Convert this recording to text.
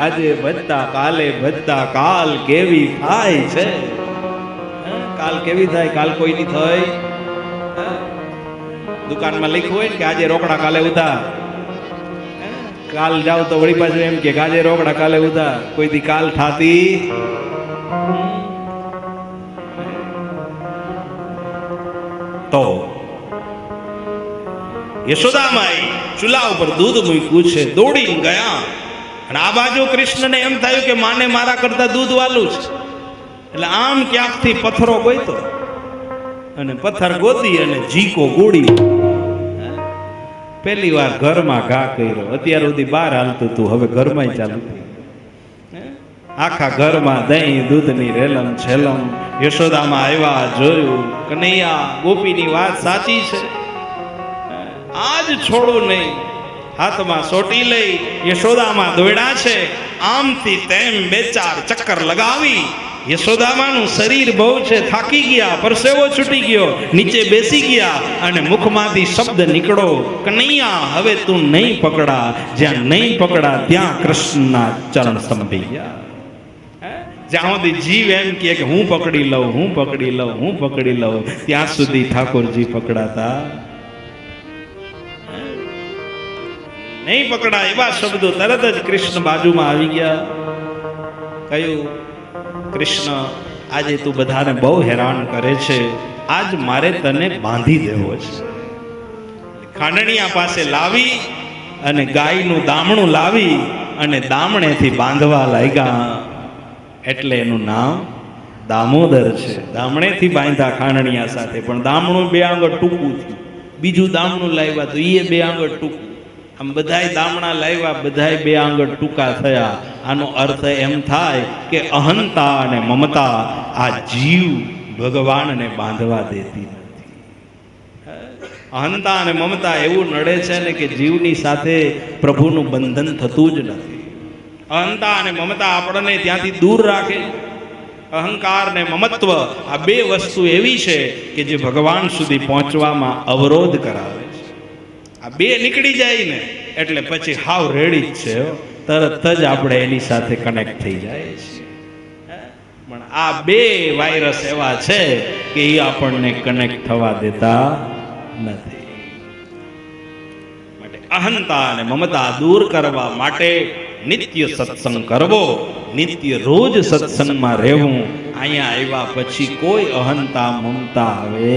આજે ભજતા કાલે ભજતા કાલ કેવી થાય છે? કાલ કેવી થાય? કાલ કોઈની થઈ. થાય દુકાનમાં લખ્યું હોય ને કે આજે રોકડા કાલે ઉધાર? કાલ જાવ તો વળી પાછું એમ કે આજે રોકડા કાલે ઉધાર કોઈ દી કાલ થાતી? તો યશોદામાઈ ચૂલા ઉપર દૂધ મૂક્યું છે. દોડીને ગયા. અને આ બાજુ કૃષ્ણને એમ થયું કે માને મારા કરતા દૂધ વાલું છે એટલે આમ ક્યાંકથી પથ્થરો ગોઈતો અને પથ્થર ગોતી અને જીકો ગોળી પહેલી વાર ઘરમાં ઘા કર્યો. અત્યાર સુધી બહાર હાલતું તું, હવે ઘરમાં ચાલુ? આખા ઘરમાં દહીં, દૂધની રેલમ, છેલમ. યશોદામાં આવ્યા, જોયું, કનૈયા, ગોપીની વાત સાચી છે. આજ છોડું નહીં. હાથમાં સોટી લઈ યશોદામાં દોડ્યા છે. આમથી તેમ બે ચાર ચક્કર લગાવી યશોદામાનું શરીર બહુ છે. થાકી ગયા, પરસેવો છૂટી ગયો, નીચે બેસી ગયા અને મુખમાંથી શબ્દ નીકળો, કનૈયા, હવે તું નહીં પકડા, જ્યાં નહીં પકડા, ત્યાં કૃષ્ણના ચરણ સંભી ગયા? જ્યાં સુધી જીવ એમ કે, હું પકડી લઉં, હું પકડી લઉં, હું પકડી લઉં, ત્યાં સુધી ઠાકોરજી પકડાતા નહીં પકડા એવા શબ્દો તરત જ કૃષ્ણ બાજુમાં આવી ગયા. કહ્યું, કૃષ્ણ, આજે તું બધાને બહુ હેરાન કરે છે. આજ મારે તને બાંધી દેવો છે. ખાંડણીયા પાસે લાવી અને ગાયનું દામણું લાવી અને દામણેથી બાંધવા લાગ્યા. એટલે એનું નામ દામોદર છે. દામણેથી બાંધ્યા ખાંડણીયા સાથે, પણ દામણું બે આંગળ ટૂંકું થયું. બીજું દામણું લાવ્યા તો એ બે આંગળ ટૂંકું. આમ બધાય દામણા લાવ્યા બધાય બે આંગળ ટૂંકા થયા. આનો અર્થ એમ થાય કે અહંતા અને મમતા આ જીવ ભગવાનને બાંધવા દેતી અહંતા અને મમતા એવું નડે છે ને કે જીવની સાથે પ્રભુનું બંધન થતું જ નથી. અહંતા અને મમતા આપણને ત્યાંથી દૂર રાખે. અહંકાર ને મમત્વ આ બે વસ્તુ એવી છે કે જે ભગવાન સુધી પહોંચવામાં અવરોધ કરાવે. આ બે નીકળી જાય ને, એટલે પછી હાવ રેડી જ છે તરત જ આપણે એની સાથે કનેક્ટ થઈ જાય છે પણ આ બે વાયરસ એવા છે કે એ આપણને કનેક્ટ થવા દેતા નથી. માટે અહંતા અને મમતા દૂર કરવા માટે નિત્ય સત્સંગ કરવો, નિત્ય રોજ સત્સંગમાં રહેવું, અહીંયા આવ્યા પછી કોઈ અહંતા, મમતા આવે